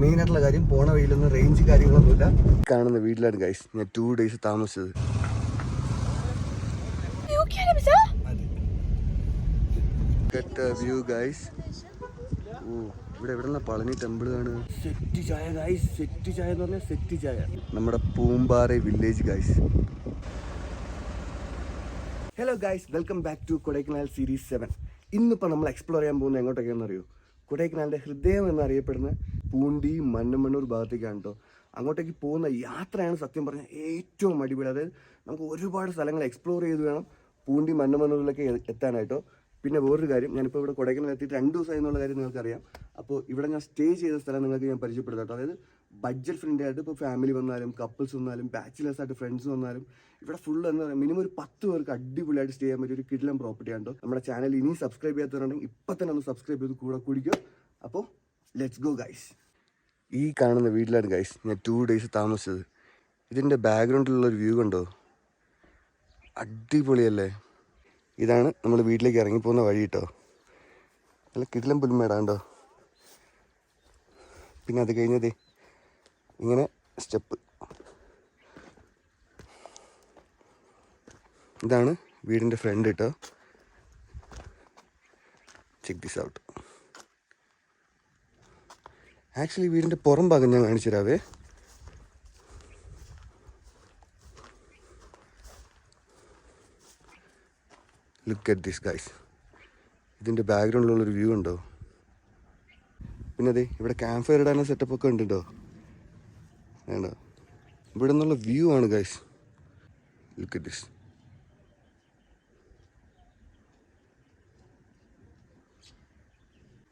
Main ആയിട്ടുള്ള കാര്യം പോണ വഴിയിലൊന്നും റേഞ്ച് കാര്യങ്ങളൊന്നുമില്ല. കാണുന്ന വീട്ടിലാണ് ഗൈസ് ഞാൻ ടു ഡേയ്സ് താമസിച്ചത്. വ്യൂ ഇവിടെ പളനി ടെമ്പിൾ എന്ന് നമ്മുടെ Poombara village guys hello guys welcome back to Kodaikanal series seven ഇന്നിപ്പോൾ നമ്മൾ എക്സ്പ്ലോർ ചെയ്യാൻ പോകുന്നത് എങ്ങോട്ടൊക്കെയാണെന്ന് അറിയോ? കൊടൈക്കനാലിന്റെ ഹൃദയം എന്നറിയപ്പെടുന്ന പൂണ്ടി മന്നമണ്ണൂർ ഭാഗത്തേക്കാണ് കേട്ടോ. അങ്ങോട്ടേക്ക് പോകുന്ന യാത്രയാണ് സത്യം പറഞ്ഞാൽ ഏറ്റവും അടിപൊളി. അതായത് നമുക്ക് ഒരുപാട് സ്ഥലങ്ങൾ എക്സ്പ്ലോർ ചെയ്ത് വേണം പൂണ്ടി മന്നമണ്ണൂരിലൊക്കെ എത്താനായിട്ടോ. പിന്നെ വേറൊരു കാര്യം ഞാനിപ്പോൾ ഇവിടെ കൊടൈക്കനാൽ എത്തിയിട്ട് രണ്ട് ദിവസമായി എന്നുള്ള കാര്യം നിങ്ങൾക്കറിയാം. അപ്പോൾ ഇവിടെ ഞാൻ സ്റ്റേ ചെയ്ത സ്ഥലം നിങ്ങൾക്ക് ഞാൻ പരിചയപ്പെടുത്താം അതായത് ബഡ്ജറ്റ് ഫ്രണ്ട്ലി ആയിട്ട് ഇപ്പോൾ ഫാമിലി വന്നാലും കപ്പിൾസ് വന്നാലും ബാച്ചിലേഴ്സ് ആയിട്ട് ഫ്രണ്ട്സ് വന്നാലും ഇവിടെ ഫുൾ എന്ന് പറയുന്നത് മിനിമം ഒരു പത്ത് പേർക്ക് അടിപൊളിയായിട്ട് സ്റ്റേ ചെയ്യാൻ പറ്റിയ ഒരു കിടിലം പ്രോപ്പർട്ടി ആണ് നമ്മുടെ ചാനൽ ഇനി സബ്സ്ക്രൈബ് ചെയ്യാത്തവരുണ്ടെങ്കിൽ ഇപ്പം തന്നെ ഒന്ന് സബ്സ്ക്രൈബ് ചെയ്ത് കൂടെ കുടിക്കുക. അപ്പോൾ ലെറ്റ്സ് ഗോ ഗൈസ് ഈ കാണുന്ന വീട്ടിലാണ് ഗൈസ് ഞാൻ ടു ഡേയ്സ് താമസിച്ചത്. ഇതിന്റെ ബാക്ക്ഗ്രൗണ്ടിലുള്ള ഒരു വ്യൂ കണ്ടോ? അടിപൊളിയല്ലേ? ഇതാണ് നമ്മൾ വീട്ടിലേക്ക് ഇറങ്ങിപ്പോകുന്ന വഴി കേട്ടോ നല്ല കിടിലം പുൽമേടാണ്ടോ പിന്നെ അത് കഴിഞ്ഞതേ ഇങ്ങനെ സ്റ്റെപ്പ്. ഇതാണ് വീടിന്റെ ഫ്രണ്ട് കേട്ടോ ചെക്ക് ദിസ് ഔട്ട് ആക്ച്വലി വീടിന്റെ പുറം ഭാഗം ഞാൻ കാണിച്ചു തരാവേ. ലുക്ക് അറ്റ് ദിസ് ഗൈസ് ഇതിന്റെ ബാക്ക്ഗ്രൗണ്ടിലുള്ളൊരു വ്യൂ ഉണ്ടോ? പിന്നെ അതെ ഇവിടെ ക്യാമ്പ് ഫയർ ഇടാനുള്ള സെറ്റപ്പ് ഒക്കെ ഉണ്ട് വേണ്ട? ഇവിടെ നിന്നുള്ള വ്യൂ ആണ് ഗൈസ് ലുക്ക് അറ്റ് ദിസ്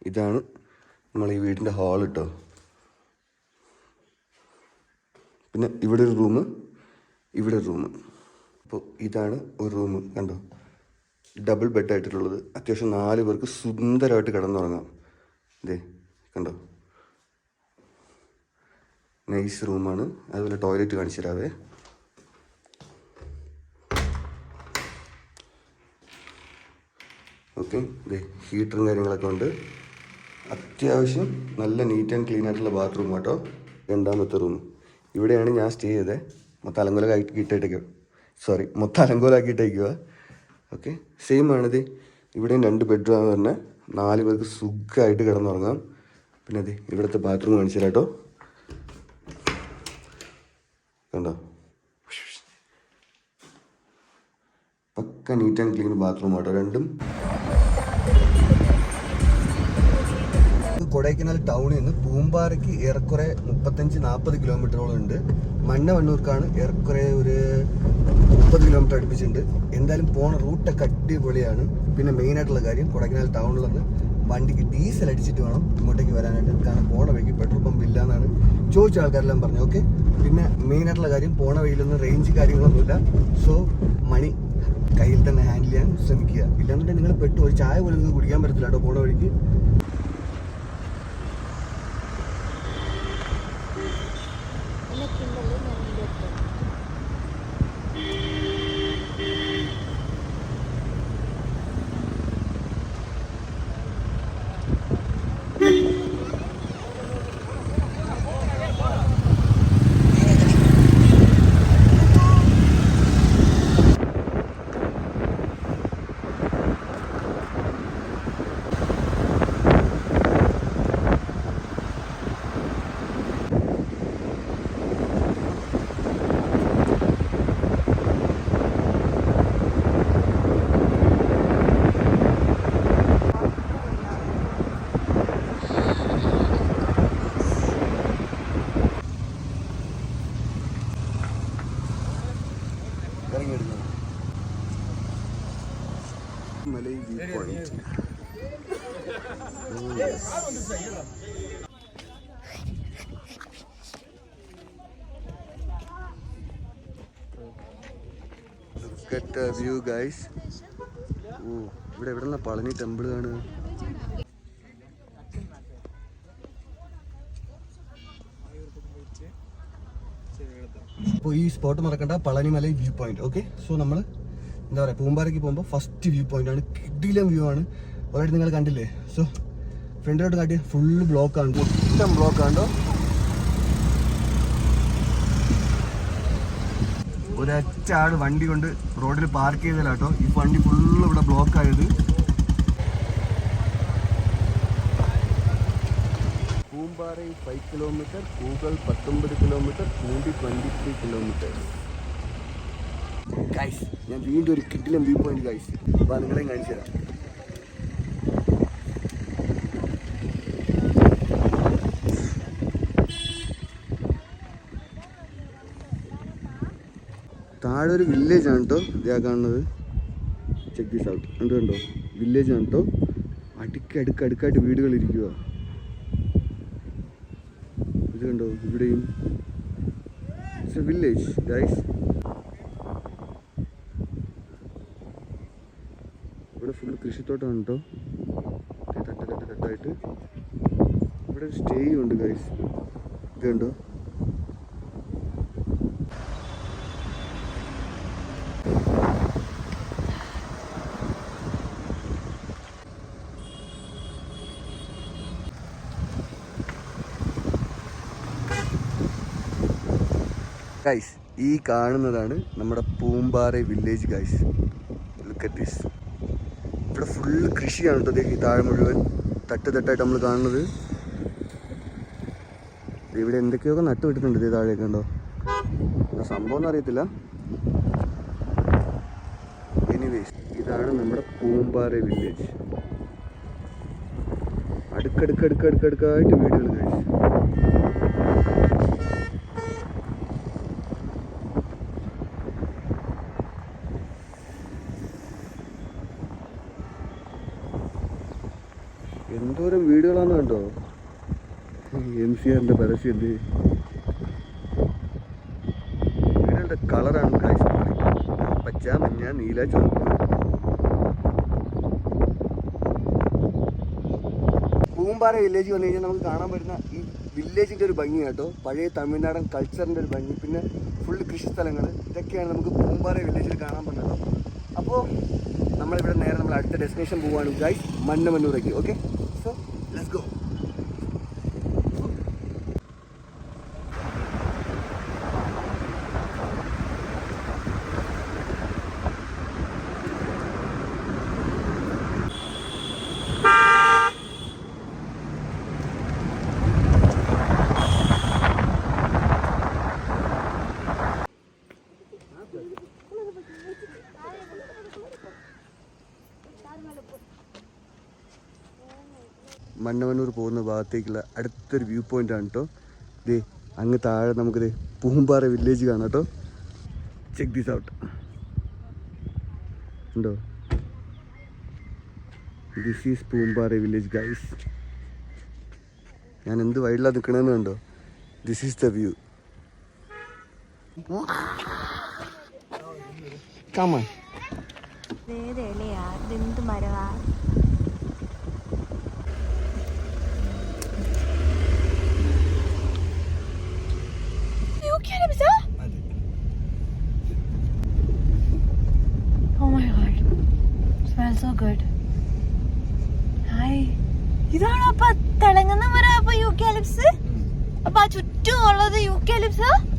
ഇതാണ് നമ്മൾ ഈ വീടിന്റെ ഹാൾ കേട്ടോ പിന്നെ ഇവിടെ ഒരു റൂം ഇവിടെ ഒരു റൂം അപ്പോൾ ഇതാണ് ഒരു റൂം കണ്ടോ? ഡബിൾ ബെഡ് ആയിട്ടുള്ളത്. അത്യാവശ്യം നാല് പേർക്ക് സുന്ദരമായിട്ട് കിടന്നുറങ്ങാം. ഇതേ കണ്ടോ? നൈസ് റൂമാണ് അതുപോലെ ടോയ്ലറ്റ് കാണിച്ചു തരാവേ. ഓക്കെ ഹീറ്ററും കാര്യങ്ങളൊക്കെ ഉണ്ട്. അത്യാവശ്യം നല്ല നീറ്റ് ആൻഡ് ക്ലീൻ ആയിട്ടുള്ള ബാത്റൂം കേട്ടോ രണ്ടാമത്തെ റൂം ഇവിടെയാണ് ഞാൻ സ്റ്റേ ചെയ്തത്. മൊത്തം അലങ്കോലമാക്കി ഇട്ടേക്കുക സോറി മൊത്തം അലങ്കോലാക്കിയിട്ടേക്കുക ഓക്കെ സെയിം ആണിത്. ഇവിടെയും രണ്ട് ബെഡ്റൂം പറഞ്ഞാൽ നാല് പേർക്ക് സുഖമായിട്ട് കിടന്നുറങ്ങാം. പിന്നെ അതെ ഇവിടുത്തെ ബാത്റൂം കാണിച്ചു കേട്ടോ കണ്ടോ? പക്ക നീറ്റ് ആൻഡ് ക്ലീൻ ബാത്റൂം ആട്ടോ. രണ്ടും കൊടൈക്കനാൽ ടൗണിൽ നിന്ന് പൂമ്പാറയ്ക്ക് ഏറെക്കുറെ മുപ്പത്തഞ്ച് നാൽപ്പത് കിലോമീറ്ററോളം ഉണ്ട്. മണ്ണവണ്ണൂർക്കാണ് ഏറെക്കുറെ ഒരു മുപ്പത് കിലോമീറ്റർ അടുപ്പിച്ചിട്ടുണ്ട്. എന്തായാലും പോണ റൂട്ടൊക്കെ അടിപൊളിയാണ്. പിന്നെ മെയിൻ ആയിട്ടുള്ള കാര്യം കൊടൈക്കനാൽ ടൗണിൽ നിന്ന് വണ്ടിക്ക് ഡീസൽ അടിച്ചിട്ട് വേണം ഇങ്ങോട്ടേക്ക് വരാനായിട്ട്. കാരണം പോണ വഴിക്ക് പെട്രോൾ പമ്പ് ഇല്ല എന്നാണ് ചോദിച്ച ആൾക്കാരെല്ലാം പറഞ്ഞു ഓക്കെ? പിന്നെ മെയിൻ ആയിട്ടുള്ള കാര്യം പോണ വഴിയിലൊന്നും റേഞ്ച് കാര്യങ്ങളൊന്നുമില്ല. സോ മണി കയ്യിൽ തന്നെ ഹാൻഡിൽ ചെയ്യാൻ ശ്രമിക്കുക. ഇല്ലാന്നുണ്ടെങ്കിൽ നിങ്ങൾ പെട്ടു. ഒരു ചായ പോലും കുടിക്കാൻ പറ്റത്തില്ല കേട്ടോ പോണ വഴിക്ക് ഇറങ്ങിയെടുക്കണം മലൈ വ്യൂ പോയിന്റ് വ്യൂ ഗൈസ് ഓ ഇവിടെ എവിടെ പളനി ടെമ്പിൾ ആണ്? അപ്പോൾ ഈ സ്പോട്ട് മറക്കണ്ട Palanimala view point okay so നമ്മൾ എന്താ പറയുക പൂമ്പാറയ്ക്ക് പോകുമ്പോൾ ഫസ്റ്റ് വ്യൂ പോയിന്റ് ആണ്. കിടിലം വ്യൂ ആണ്. ഓൾറെഡി നിങ്ങൾ കണ്ടില്ലേ? സോ ഫ്രണ്ടിലോട്ട് കാട്ടി ഫുൾ ബ്ലോക്ക് ആണ്. മൊത്തം ബ്ലോക്ക് ഒരൊറ്റ ആൾ വണ്ടി കൊണ്ട് റോഡിൽ പാർക്ക് ചെയ്തല്ല കേട്ടോ. ഈ വണ്ടി ഫുള്ള് ഇവിടെ ബ്ലോക്ക് ആയത്. പൂമ്പാറയിൽ ഫൈവ് കിലോമീറ്റർ കൂകൾ പത്തൊമ്പത് kilometre Poondi twenty three kilometre guys ഞാൻ വീണ്ടും ഒരു കിട്ടിലും വ്യൂ പോയിന്റ് ഗൈസ് അപ്പോൾ നിങ്ങളെയും കാണിച്ചു തരാം താഴെ ഒരു വില്ലേജ് ആണ് കേട്ടോ ഇതാ കാണുന്നത്. ചെക്ക് ദിസ് ഔട്ട് കണ്ടോ കണ്ടോ? വില്ലേജ് ആണ് കേട്ടോ അടുക്ക് അടുക്ക് അടുക്കായിട്ട് വീടുകൾ ഇരിക്കുക ഇത് കണ്ടോ? ഇവിടെയും. ഇറ്റ്സ് എ വില്ലേജ് ഗൈസ് ഇവിടെ ഫുള്ള് കൃഷിത്തോട്ടമാണ് കേട്ടോ തട്ട് തട്ട് തട്ടായിട്ട്. ഇവിടെ സ്റ്റേയും ഉണ്ട് ഗൈസ് ഇത് കണ്ടോ? ഗൈസ് ഈ കാണുന്നതാണ് നമ്മുടെ Poombara village guys look this ഇവിടെ ഫുള്ള് കൃഷിയാണ് കേട്ടോ ഈ താഴെ മുഴുവൻ. തട്ട് തട്ടായിട്ട് നമ്മൾ കാണുന്നത്. ഇവിടെ എന്തൊക്കെയൊക്കെ നട്ടു വിട്ടിട്ടുണ്ട് ഇതേ താഴെയൊക്കെ ഉണ്ടോ സംഭവം ഒന്നും അറിയത്തില്ല. എനിവേസ് ഇതാണ് നമ്മുടെ പൂമ്പാറ വില്ലേജ് അടുക്കടുക്കടുക്കടുക്കടുക്കായിട്ട് വീടുകൾ കഴിച്ചു എന്തോരം വീടുകളാന്ന് കണ്ടോ? എം സി ആറിന്റെ പരസ്യം എന്ത് വീടുകളുടെ കളറാണ് കാഴ്ച പച്ച മഞ്ഞ നീല ചുവപ്പ്. പൂമ്പാറ വില്ലേജ് വന്നു കഴിഞ്ഞാൽ നമുക്ക് കാണാൻ പറ്റുന്ന ഈ വില്ലേജിന്റെ ഒരു ഭംഗി കേട്ടോ. പഴയ തമിഴ്നാടൻ കൾച്ചറിന്റെ ഒരു ഭംഗി. പിന്നെ ഫുൾ കൃഷി സ്ഥലങ്ങൾ ഇതൊക്കെയാണ് നമുക്ക് പൂമ്പാറ വില്ലേജിൽ കാണാൻ പറ്റുന്നത്. അപ്പോൾ നമ്മളിവിടെ നേരെ നമ്മൾ അടുത്ത ഡെസ്റ്റിനേഷൻ പോവുകയാണ് guys മന്നമന്നൂരേക്ക് okay so let's go Mannavanur പോകുന്ന ഭാഗത്തേക്കുള്ള അടുത്തൊരു വ്യൂ പോയിന്റ് ആണ് കേട്ടോ ഇത് അങ്ങ് താഴെ നമുക്കിത് പൂമ്പാറ വില്ലേജ് കാണാം കേട്ടോ ചെക്ക് ദിസ് ഔട്ട് ഉണ്ടോ? This is Poombara village guys ഞാൻ എന്ത് വൈഡിലാണ് നിൽക്കണമെന്ന് കണ്ടോ? This is the view Cama ഉള്ളത്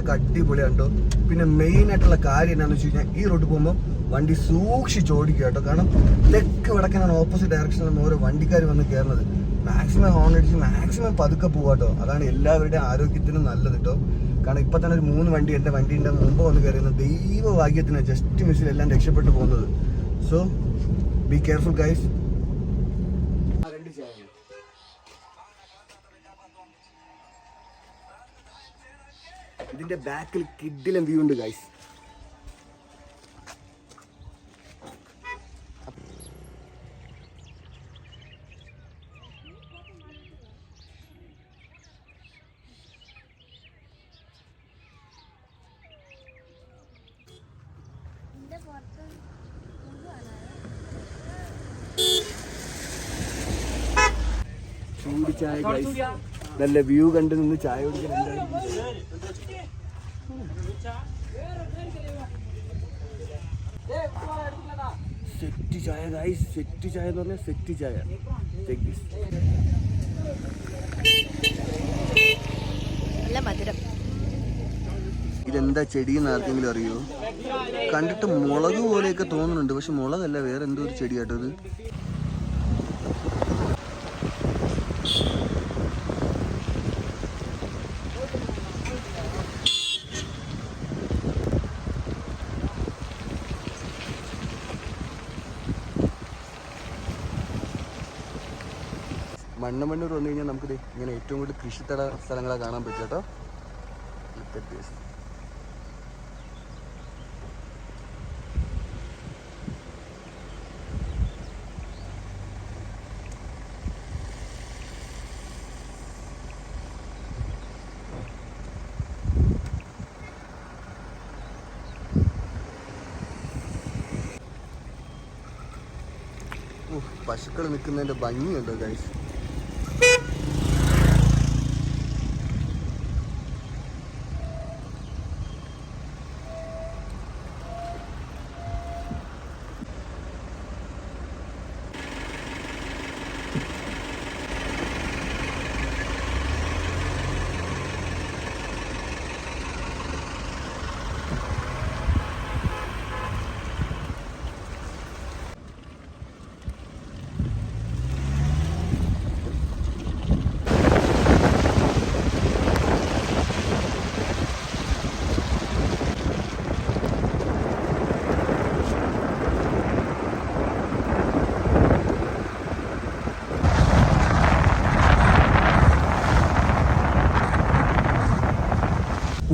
ഒക്കെ അടിപൊളിയാണ് കേട്ടോ പിന്നെ മെയിൻ ആയിട്ടുള്ള കാര്യം എന്താണെന്ന് വെച്ച് കഴിഞ്ഞാൽ ഈ റോഡ് പോകുമ്പോൾ വണ്ടി സൂക്ഷിച്ച് ഓടിക്കുക കേട്ടോ. കാരണം തെക്ക് വടക്കനാണ് ഓപ്പോസിറ്റ് ഡയറക്ഷനിൽ ഓരോ വണ്ടിക്കാർ വന്ന് കയറുന്നത് മാക്സിമം ഹോൺ അടിച്ച് മാക്സിമം പതുക്കെ പോവാട്ടോ അതാണ് എല്ലാവരുടെയും ആരോഗ്യത്തിനും നല്ലത് കേട്ടോ. കാരണം ഇപ്പം തന്നെ ഒരു മൂന്ന് വണ്ടി എന്റെ വണ്ടീന്റെ മുമ്പ് വന്ന് കയറുന്നത് ദൈവഭാഗ്യത്തിന് ജസ്റ്റ് മിസ്സിൽ എല്ലാം രക്ഷപ്പെട്ടു പോകുന്നത്. സോ ബി കെയർഫുൾ ഗൈസ് ഇതിന്റെ ബാക്കിൽ കിഡിലും വ്യൂ ഉണ്ട് ഗൈസ് ചൂട് ചായ ഗൈസ് നല്ല വ്യൂ കണ്ട് നിന്ന് ചായ കുടിക്കാൻ സെറ്റ് ചായ ഗൈസ് സെറ്റ് ചായ എന്ന് പറഞ്ഞാൽ സെറ്റ് ചായ. നല്ല മധുരം. ഇതെന്താ ചെടിയെന്ന് ആർക്കെങ്കിലും അറിയോ? കണ്ടിട്ട് മുളക് പോലെയൊക്കെ തോന്നുന്നുണ്ട് പക്ഷെ മുളകല്ല വേറെ എന്തോ ഒരു ചെടിയാട്ടോ ഇത്. മണ്ണമണ്ണൂർ വന്നു കഴിഞ്ഞാൽ നമുക്കിത് ഇങ്ങനെ ഏറ്റവും കൂടുതൽ കൃഷിത്തട സ്ഥലങ്ങളെ കാണാൻ പറ്റും കേട്ടോ. പശുക്കൾ നിൽക്കുന്നതിന്റെ ഭംഗിയുണ്ടോ ഗൈസ്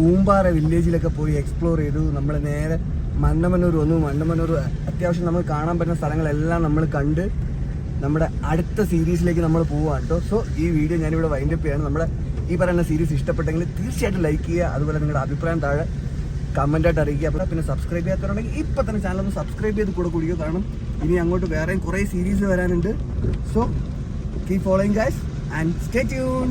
പൂമ്പാറ വില്ലേജിലൊക്കെ പോയി എക്സ്പ്ലോർ ചെയ്തു. നമ്മൾ നേരെ മണ്ണമനൂർ വന്നു. മണ്ണമനൂർ അത്യാവശ്യം നമുക്ക് കാണാൻ പറ്റുന്ന സ്ഥലങ്ങളെല്ലാം നമ്മൾ കണ്ട് നമ്മുടെ അടുത്ത സീരീസിലേക്ക് നമ്മൾ പോവാണ് കേട്ടോ സോ ഈ വീഡിയോ ഞാനിവിടെ വൈൻഡപ്പ് ചെയ്യാണ്. നമ്മുടെ ഈ പറയുന്ന സീരീസ് ഇഷ്ടപ്പെട്ടെങ്കിൽ തീർച്ചയായിട്ടും ലൈക്ക് ചെയ്യുക. അതുപോലെ നിങ്ങളുടെ അഭിപ്രായം താഴെ കമന്റായിട്ട് അറിയിക്കുക. അപ്പോൾ പിന്നെ സബ്സ്ക്രൈബ് ചെയ്യാത്തവരുണ്ടെങ്കിൽ ഇപ്പം തന്നെ ചാനൽ ഒന്ന് സബ്സ്ക്രൈബ് ചെയ്ത് കൂടെ കുടിക്കുക കാരണം ഇനി അങ്ങോട്ട് വേറെയും കുറേ സീരീസ് വരാനുണ്ട്. So keep following guys and stay tune